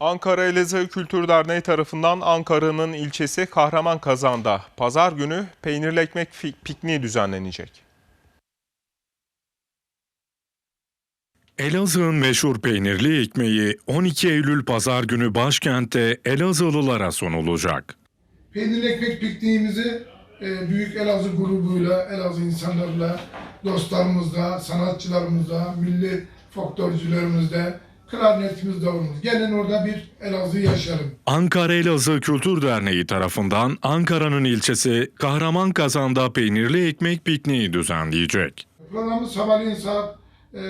Ankara Elazığ Kültür Derneği tarafından Ankara'nın ilçesi Kahraman pazar günü peynirli ekmek pikniği düzenlenecek. Elazığ'ın meşhur peynirli ekmeği 12 Eylül pazar günü başkentte Elazığlılara sunulacak. Peynirli ekmek pikniğimizi e, Büyük Elazığ grubuyla, Elazığ insanlarla, dostlarımızla, sanatçılarımızla, milli folklorcularımızla, klarnetimiz davulumuz. Gelin orada bir Elazığ yaşayalım. Ankara Elazığ Kültür Derneği tarafından Ankara'nın ilçesi Kahraman peynirli ekmek pikniği düzenleyecek. Programımız sabahleyin saat e,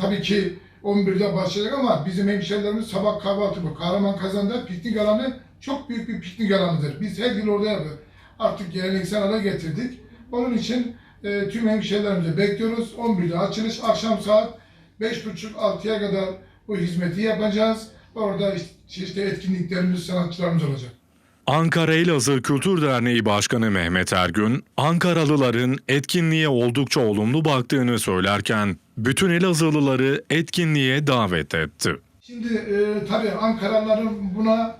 tabii ki 11'de başlayacak ama bizim hemşehrilerimiz sabah kahvaltı bu. Kahraman Kazan'da piknik alanı çok büyük bir piknik alanıdır. Biz her yıl orada yapıyoruz. Artık geleneksel hale getirdik. Onun için e, tüm hemşehrilerimizi bekliyoruz. 11'de açılış, akşam saat 5.30-6'ya kadar bu hizmeti yapacağız. Orada işte, etkinliklerimiz, sanatçılarımız olacak. Ankara Elazığ Kültür Derneği Başkanı Mehmet Ergün, Ankaralıların etkinliğe oldukça olumlu baktığını söylerken bütün Elazığlıları etkinliğe davet etti. Şimdi e, tabii Ankaralıların buna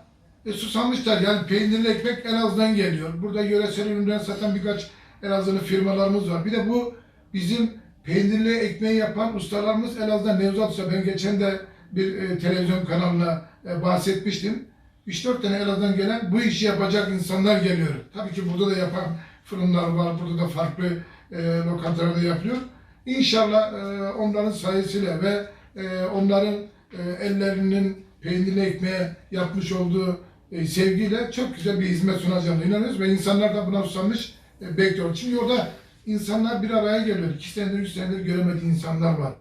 e, susamışlar. Yani peynirli ekmek Elazığ'dan geliyor. Burada yöresel ürünler satan birkaç Elazığlı firmalarımız var. Bir de bu bizim peynirli ekmeği yapan ustalarımız Elazığ'dan Nevzat Usta. Ben geçen de bir e, televizyon kanalına e, bahsetmiştim. 3-4 tane Elazığ'dan gelen bu işi yapacak insanlar geliyor. Tabii ki burada da yapan fırınlar var. Burada da farklı e, lokantalarda yapılıyor. İnşallah e, onların sayesıyla ve e, onların e, ellerinin peynirli ekmeğe yapmış olduğu e, sevgiyle çok güzel bir hizmet sunacağına inanıyoruz ve insanlar da buna susamış e, bekliyor. Şimdi orada insanlar bir araya geliyor. İki senedir, üç senedir göremediği insanlar var.